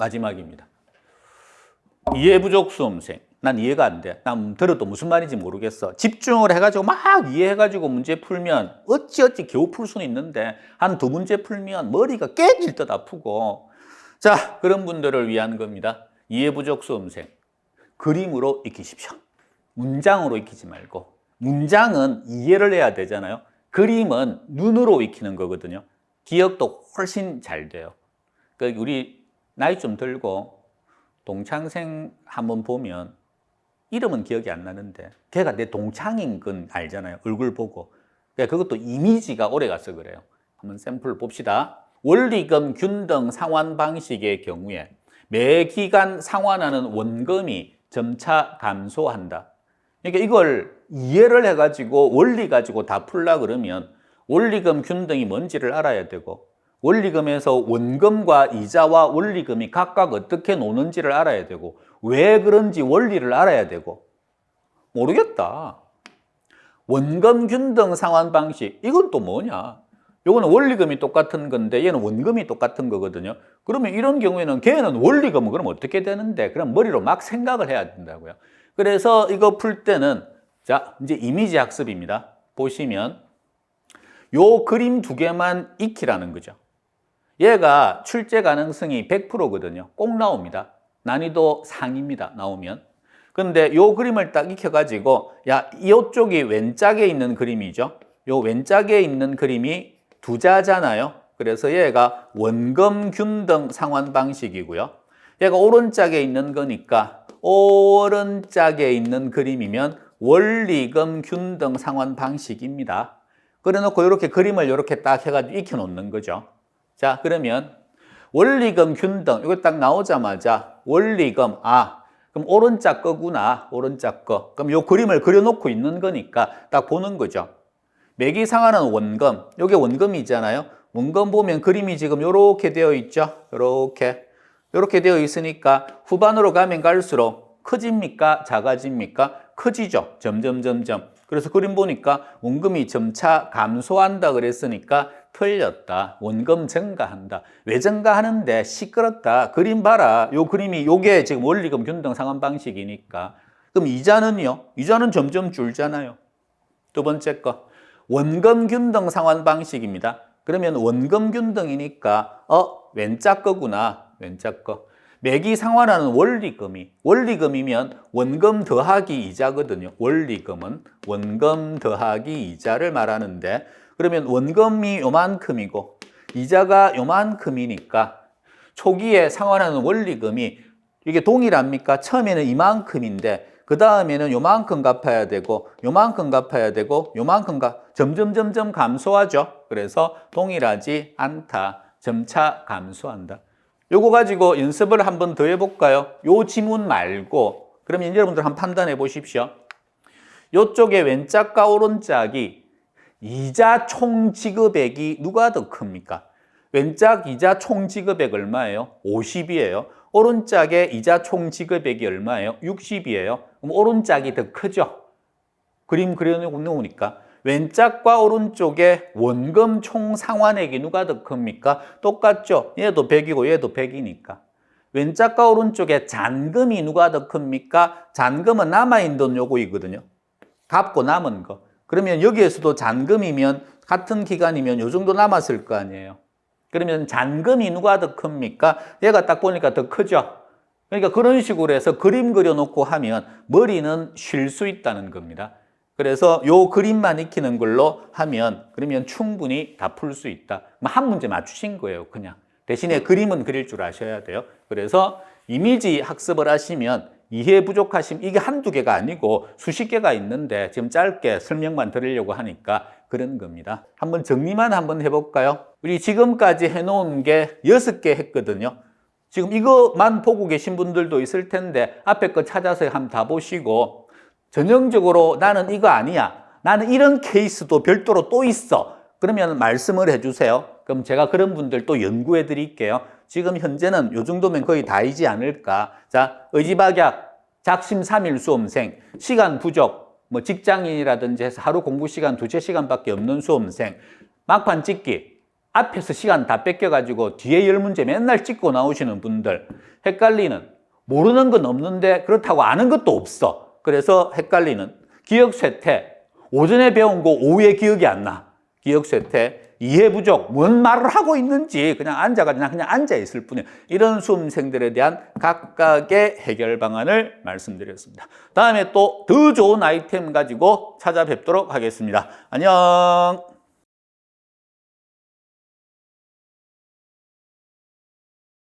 마지막입니다. 이해 부족 수험생. 난 이해가 안 돼. 난 들어도 무슨 말인지 모르겠어. 집중을 해가지고 막 이해해가지고 문제 풀면 어찌어찌 겨우 풀 수는 있는데 한 두 문제 풀면 머리가 깨질 듯 아프고 자 그런 분들을 위한 겁니다. 이해 부족 수험생. 그림으로 익히십시오. 문장으로 익히지 말고 문장은 이해를 해야 되잖아요. 그림은 눈으로 익히는 거거든요. 기억도 훨씬 잘 돼요. 그 우리 나이 좀 들고 동창생 한번 보면 이름은 기억이 안 나는데 걔가 내 동창인 건 알잖아요. 얼굴 보고. 그러니까 그것도 이미지가 오래 가서 그래요. 한번 샘플 봅시다. 원리금 균등 상환 방식의 경우에 매 기간 상환하는 원금이 점차 감소한다. 그러니까 이걸 이해를 해가지고 원리 가지고 다 풀라 그러면 원리금 균등이 뭔지를 알아야 되고 원리금에서 원금과 이자와 원리금이 각각 어떻게 노는지를 알아야 되고 왜 그런지 원리를 알아야 되고 모르겠다. 원금 균등 상환 방식 이건 또 뭐냐? 요거는 원리금이 똑같은 건데 얘는 원금이 똑같은 거거든요. 그러면 이런 경우에는 걔는 원리금은 그럼 어떻게 되는데? 그럼 머리로 막 생각을 해야 된다고요. 그래서 이거 풀 때는 자, 이제 이미지 학습입니다. 보시면 요 그림 두 개만 익히라는 거죠. 얘가 출제 가능성이 100%거든요. 꼭 나옵니다. 난이도 상입니다. 나오면. 근데 요 그림을 딱 익혀가지고, 야, 이쪽이 왼짝에 있는 그림이죠. 요 왼짝에 있는 그림이 두자잖아요. 그래서 얘가 원금 균등 상환 방식이고요. 얘가 오른짝에 있는 거니까 오른짝에 있는 그림이면 원리금 균등 상환 방식입니다. 그래놓고 이렇게 그림을 이렇게 딱 해가지고 익혀놓는 거죠. 자, 그러면 원리금 균등 이거 딱 나오자마자 원리금 아 그럼 오른쪽 거구나 오른쪽 거 그럼 요 그림을 그려놓고 있는 거니까 딱 보는 거죠. 매기 상환은 원금 요게 원금이잖아요. 원금 보면 그림이 지금 요렇게 되어 있죠. 요렇게 요렇게 되어 있으니까 후반으로 가면 갈수록 커집니까 작아집니까 커지죠. 점점 점점 그래서 그림 보니까 원금이 점차 감소한다 그랬으니까 틀렸다. 원금 증가한다. 왜 증가하는데 시끄럽다. 그림 봐라. 요 그림이 요게 지금 원리금 균등 상환 방식이니까. 그럼 이자는요? 이자는 점점 줄잖아요. 두 번째 거. 원금 균등 상환 방식입니다. 그러면 원금 균등이니까 어, 왼짝 거구나. 왼짝 거. 매기 상환하는 원리금이 원리금이면 원금 더하기 이자거든요. 원리금은 원금 더하기 이자를 말하는데 그러면 원금이 요만큼이고 이자가 요만큼이니까 초기에 상환하는 원리금이 이게 동일합니까? 처음에는 이만큼인데 그 다음에는 요만큼 갚아야 되고 요만큼 갚아야 되고 요만큼 갚 점점 점점 감소하죠. 그래서 동일하지 않다. 점차 감소한다. 요거 가지고 연습을 한 번 더 해볼까요? 요 지문 말고 그러면 여러분들 한번 판단해 보십시오. 요쪽에 왼짝과 오른짝이 이자 총 지급액이 누가 더 큽니까? 왼짝 이자 총 지급액 얼마예요? 50이에요. 오른짝에 이자 총 지급액이 얼마예요? 60이에요. 그럼 오른짝이 더 크죠? 그림 그려놓으니까. 왼짝과 오른쪽에 원금 총 상환액이 누가 더 큽니까? 똑같죠? 얘도 100이고 얘도 100이니까. 왼짝과 오른쪽에 잔금이 누가 더 큽니까? 잔금은 남아있는 돈 요거이거든요. 갚고 남은 거. 그러면 여기에서도 잔금이면 같은 기간이면 요 정도 남았을 거 아니에요. 그러면 잔금이 누가 더 큽니까? 얘가 딱 보니까 더 크죠? 그러니까 그런 식으로 해서 그림 그려놓고 하면 머리는 쉴 수 있다는 겁니다. 그래서 요 그림만 익히는 걸로 하면 그러면 충분히 다 풀 수 있다. 한 문제 맞추신 거예요, 그냥. 대신에 그림은 그릴 줄 아셔야 돼요. 그래서 이미지 학습을 하시면 이해 부족하심 이게 한두 개가 아니고 수십 개가 있는데 지금 짧게 설명만 드리려고 하니까 그런 겁니다. 한번 정리만 한번 해볼까요? 우리 지금까지 해놓은 게 여섯 개 했거든요. 지금 이것만 보고 계신 분들도 있을 텐데 앞에 거 찾아서 한번 다 보시고 전형적으로 나는 이거 아니야. 나는 이런 케이스도 별도로 또 있어. 그러면 말씀을 해주세요. 그럼 제가 그런 분들 또 연구해 드릴게요. 지금 현재는 요 정도면 거의 다이지 않을까. 자, 의지박약, 작심 삼일 수험생, 시간 부족, 뭐 직장인이라든지 해서 하루 공부 시간 두세 시간밖에 없는 수험생, 막판 찍기, 앞에서 시간 다 뺏겨가지고 뒤에 열 문제 맨날 찍고 나오시는 분들 헷갈리는 모르는 건 없는데 그렇다고 아는 것도 없어. 그래서 헷갈리는 기억 쇠퇴 오전에 배운 거 오후에 기억이 안 나. 기억 쇠퇴 이해 부족 뭔 말을 하고 있는지 그냥 앉아가 그냥 그냥 앉아 있을 뿐이에요. 이런 수험생들에 대한 각각의 해결 방안을 말씀드렸습니다. 다음에 또 더 좋은 아이템 가지고 찾아뵙도록 하겠습니다. 안녕.